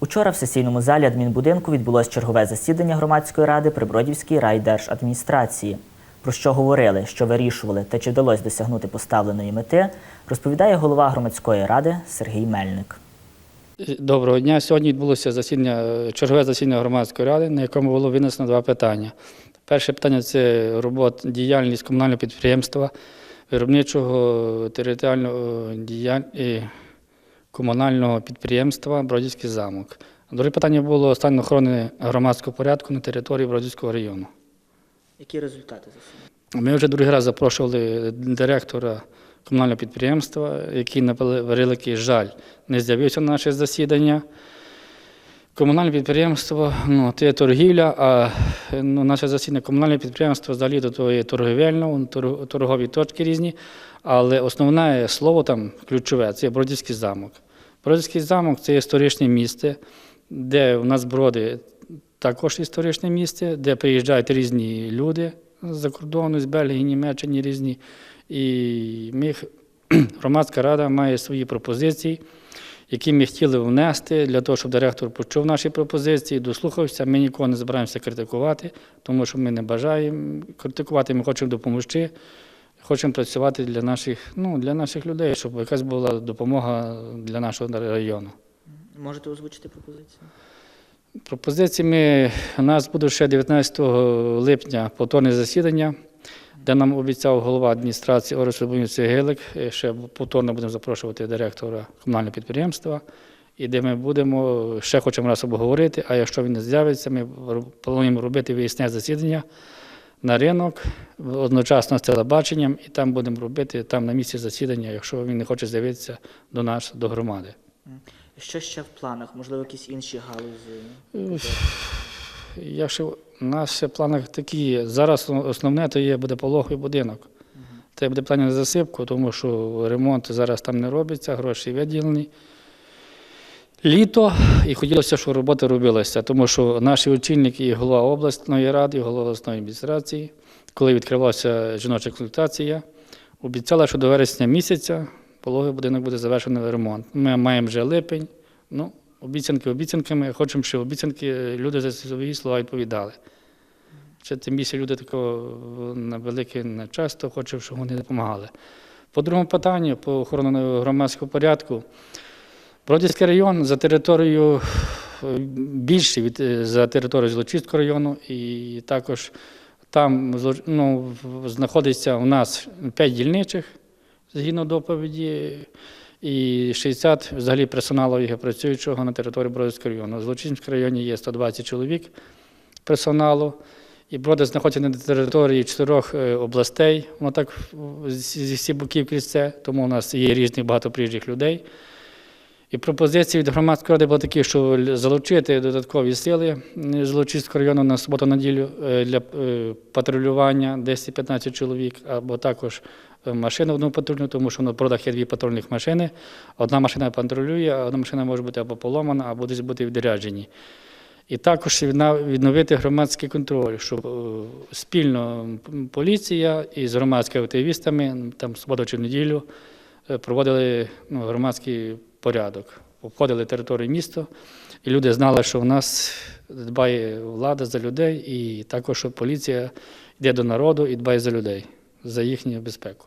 Учора в сесійному залі адмінбудинку відбулось чергове засідання громадської ради при Бродівській райдержадміністрації. Про що говорили, що вирішували та чи вдалося досягнути поставленої мети, розповідає голова громадської ради Сергій Мельник. Доброго дня. Сьогодні відбулося засідання, чергове засідання громадської ради, на якому було винесено два питання. Перше питання це робота, діяльність комунального підприємства, виробничого територіального діяль... комунального підприємства Бродівський замок. Друге питання було стан охорони громадського порядку на території Бродівського району. Які результати засідання? Ми вже другий раз запрошували директора комунального підприємства, який на великий жаль не з'явився на наше засідання. Комунальне підприємство ну, це торгівля, а ну, наше засідання комунальне підприємство взагалі то є торговельне, торгові точки різні. Але основне слово там ключове це Бродівський замок. Бродівський замок це історичне місце, де у нас броди також історичне місце, де приїжджають різні люди з-за кордону, з Бельгії, Німеччини різні. І ми, громадська рада має свої пропозиції, які ми хотіли внести для того, щоб директор почув наші пропозиції, дослухався. Ми нікого не збираємося критикувати, тому що ми не бажаємо критикувати, ми хочемо допомогти. Хочемо працювати для наших, ну, для наших людей, щоб якась була допомога для нашого району. Можете озвучити пропозицію? Пропозиції ми, у нас буде ще 19 липня повторне засідання, де нам обіцяв голова адміністрації Орес Любомир Гелик. Ще повторно будемо запрошувати директора комунального підприємства. І де ми будемо ще хочемо раз обговорити. А якщо він не з'явиться, ми плануємо робити виясне засідання на ринок одночасно з телебаченням, і там будемо робити там на місці засідання, якщо він не хоче з'явитися до нас, до громади. Що ще в планах? Можливо, якісь інші галузі? Якщо у нас ще в планах такі, зараз основне то є буде пологовий будинок. Це буде питання на засипку, тому що ремонт зараз там не робиться, гроші виділені. Літо, і хотілося, щоб робота робилася, тому що наші очільники і голова обласної ради, і голова обласної адміністрації, коли відкривалася жіноча консультація, обіцяли, що до вересня місяця пологовий будинок буде завершений ремонт. Ми маємо вже липень. Ну, обіцянки обіцянками. Хочемо, щоб обіцянки люди за свої слова відповідали. Ще тим більше люди такого на велике не часто хочуть, щоб вони допомагали. По другому питанню, по охороні громадського порядку, Бродівський район за територією е, більший від е, за територією Злочистського району, і також там ну, знаходиться у нас 5 дільничих згідно доповіді, і 60 взагалі персоналу його працюючого на території Бродівського району. В Злочинському районі є 120 чоловік персоналу. І Броди знаходяться на території чотирьох е, областей, воно так зі всіх боків крізь це, тому у нас є різних багато приїжджих людей. І пропозиції від громадської ради були такі, що залучити додаткові сили з Золочиського району на суботу-неділю е, для е, патрулювання 10-15 чоловік, або також е, машину одну патрульну, тому що на продах є дві патрульних машини. Одна машина патрулює, а одна машина може бути або поломана, або десь бути відряджені. І також відновити громадський контроль, щоб спільно поліція із громадськими активістами там суботу чи неділю проводили ну, громадський порядок, обходили територію міста, і люди знали, що в нас дбає влада за людей, і також що поліція йде до народу і дбає за людей, за їхню безпеку.